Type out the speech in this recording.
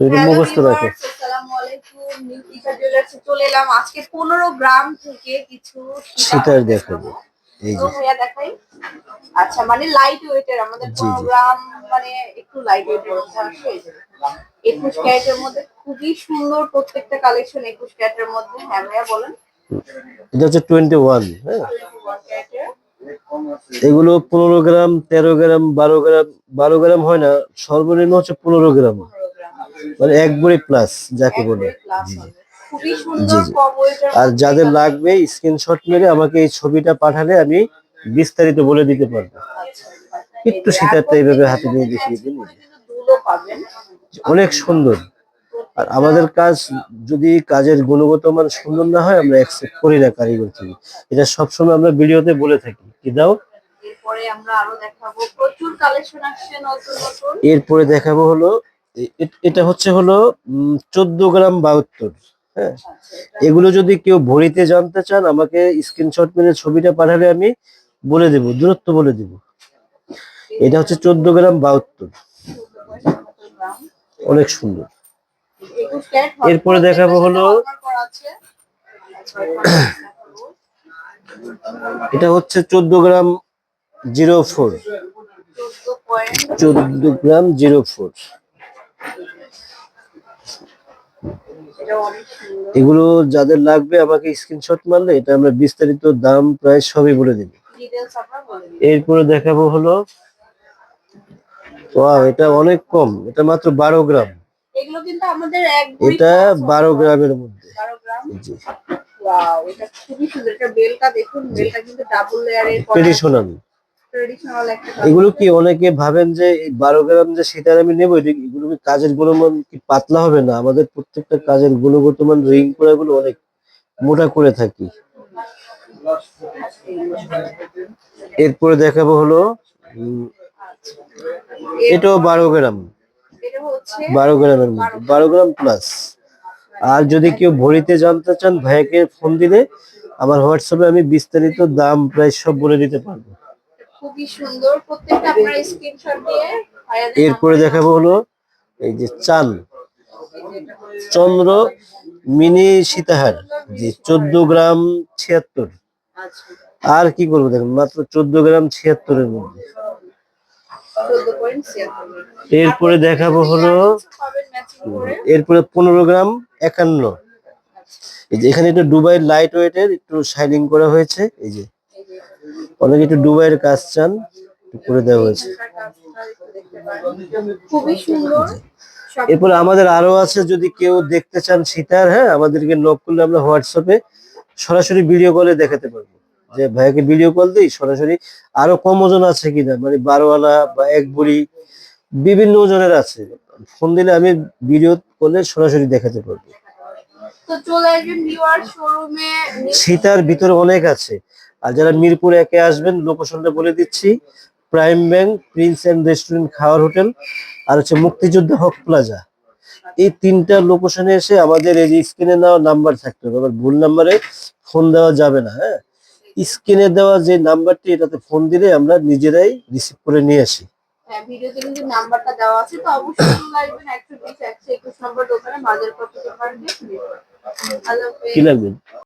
মুখস্থ রাখো। চলে এলাম। আজকে পনেরো গ্রাম থেকে কিছু সীতার দেখাবো। এই যে। ভাইয়া দেখাই। আচ্ছা মানে লাইট ওয়েটের আমাদের মানে একটু লাইট একুশ ক্যারেটের মধ্যে খুবই সুন্দর প্রত্যেকটা কালেকশন একুশ ক্যারেটের মধ্যে। হ্যাঁ ভাইয়া বলেন। এটা হচ্ছে টোয়েন্টি ওয়ান হ্যাঁ এগুলো পনেরো গ্রাম তেরো গ্রাম বারো গ্রাম বারো গ্রাম হয় না। সর্বনিম্ন হচ্ছে পনেরো গ্রাম পনেরো গ্রাম। মানে এক বড়ি প্লাস যাকে বলে। জি জি। আর যাদের লাগবে স্ক্রিনশট মেরে আমাকে এই ছবিটা পাঠালে আমি বিস্তারিত বলে দিতে পারব। একটু সীতারটা এইভাবে হাতে নিয়ে দেখিয়ে দিন। অনেক সুন্দর। আর আমাদের কাজ যদি কাজের গুণগত মান সুন্দর না হয় আমরা অ্যাকসেপ্ট করি না কারিগর থেকে। এটা সবসময় আমরা ভিডিওতে বলে থাকি। কি দাও? এরপরে আমরা আরও দেখাবো। প্রচুর কালেকশন আসছে নতুন নতুন। এরপরে দেখাবো হলো এটা হচ্ছে হলো চোদ্দ গ্রাম বাহাত্তর। হ্যাঁ? আচ্ছা, এগুলো যদি কেউ ভরিতে জানতে চান আমাকে স্ক্রিনশট মেরে ছবিটা পাঠালে আমি বলে দেব দূরত্ব বলে দেব। এটা হচ্ছে চোদ্দ গ্রাম বাহাত্তর। অনেক সুন্দর। এরপরে দেখাবো হলো-। আচ্ছা, এরপরে দেখাবো। এটা হচ্ছে চোদ্দ গ্রাম জিরো ফোর। চোদ্দ গ্রাম জিরো ফোর। এগুলো যাদের লাগবে আমাকে স্ক্রিনশট মারলে এটা আমরা বিস্তারিত দাম প্রায় সবই বলে দিব। এরপরে দেখাবো হলো ওয়াও এটা অনেক কম এটা মাত্র বারো গ্রাম। এগুলো কিন্তু আমাদের এটা বারো গ্রামের মধ্যে। 12 গ্রাম? জি ওয়াও এটা খুবই সুন্দর। এটা বেলটা দেখুন বেলটা কিন্তু ডাবল লেয়ারের ট্রেডিশনাল এগুলো কি অনেকে ভাবেন যে বারো গ্রাম যে সীতার আমি নেব এগুলো কি কাজের গুণমান কি পাতলা হবে না? আমাদের প্রত্যেকটা কাজের গুণগত মান রিং করে গুলো অনেক মোটা করে থাকি। এরপরে দেখাবো হলো এটাও বারো গ্রাম। বারো গ্রামের মধ্যে। বারো গ্রাম প্লাস আর যদি কেউ ভরিতে জানতে চান ভাইয়াকে ফোন দিলে আমার হোয়াটসঅ্যাপে আমি বিস্তারিত দাম প্রায় সব বলে দিতে পারব। খুবই সুন্দর। প্রত্যেকটা আপনারা স্ক্রিনশট দিয়ে এরপরে দেখাবো হলো এই যে চান চন্দ্র মিনি সীতাহার জি চোদ্দ গ্রাম ছিয়াত্তর। আচ্ছা। আর কি করব দেখুন মাত্র চোদ্দ গ্রাম ছিয়াত্তরের মধ্যে। এরপরে দেখাবো হলো এরপরে পনেরো গ্রাম একান্ন। এই যে এখানে একটু দুবাই লাইট ওয়েটের একটু শাইনিং করা হয়েছে। এই যে অনেকে একটু দুবাইয়ের কাজ চান করে দেওয়া হয়েছে। এরপরে আমাদের আরও আছে যদি কেউ দেখতে চান সীতার হ্যাঁ আমাদেরকে নক করলে আমরা হোয়াটসঅ্যাপে সরাসরি ভিডিও কলে দেখাতে পারব। যে ভাইয়াকে ভিডিও কল দিই সরাসরি আরও কম ওজন আছে কিনা মানে বারো আনা বা এক বুড়ি বিভিন্ন ওজনের আছে। ফোন দিলে আমি ভিডিও কলে সরাসরি দেখাতে পারব। সীতার ভিতরে অনেক আছে। আর যারা মিরপুর একে আসবেন লোকেশনটা বলে দিচ্ছি prime bank prince and restaurant খাওয়ার হোটেল আর হচ্ছে মুক্তিযোদ্ধা হক প্লাজা। এই তিনটা লোকেশনে এসে আমাদের এই যে স্ক্রিনে দেওয়া নাম্বার থাকতে হবে। আবার ভুল নাম্বারে ফোন দেওয়া যাবে না হ্যাঁ? স্ক্রিনে দেওয়া যে নাম্বারটি এটাতে ফোন দিলে আমরা নিজেরাই রিসিভ করে নিয়ে আসি। হ্যাঁ ভিডিওতে কিন্তু নাম্বারটা দেওয়া আছে তো অবশ্যই চলে একশো বিশ একশো একুশ নম্বর দোকানে বাজার করতে পারবেন। কি লাগবে?